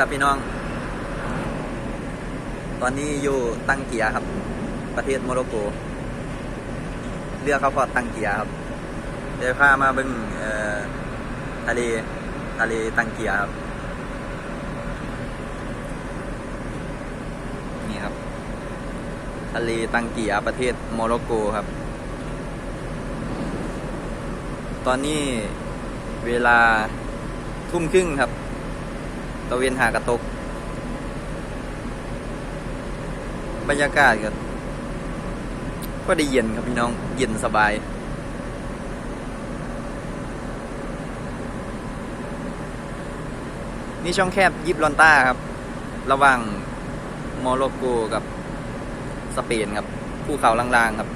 ครับพี่น้อง ตอนนี้อยู่ตังเกียครับ ประเทศโมร็อกโก เรือเขาพอตังเกียครับเดี๋ยวพามาบึงทะเลทะเลตังเกียครับ นี่ครับ ทะเลตังเกียประเทศโมร็อกโกครับ ตอนนี้เวลาทุ่มครึ่งครับ ตะเวนหากระตก บรรยากาศก็ก็ได้เย็นครับพี่น้อง เย็นสบาย นี่ช่องแคบยิบลอนต้าครับ ระหว่างโมร็อกโกกับสเปนครับภูเขาล่างๆครับ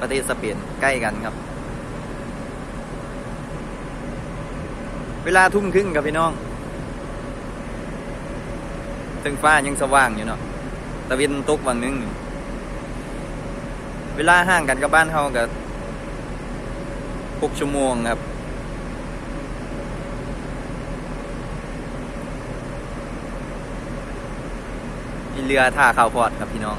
ประเทศสเปนใกล้กันครับ เวลาทุ่มครึ่งครับพี่น้อง ถึงฟ้ายังสว่างอยู่เนาะตะวินตกวังนึง เวลาห่างกันกับบ้านเฮากับหกชั่วโมงครับ มีเรือท่าข่าวพอดครับพี่น้อง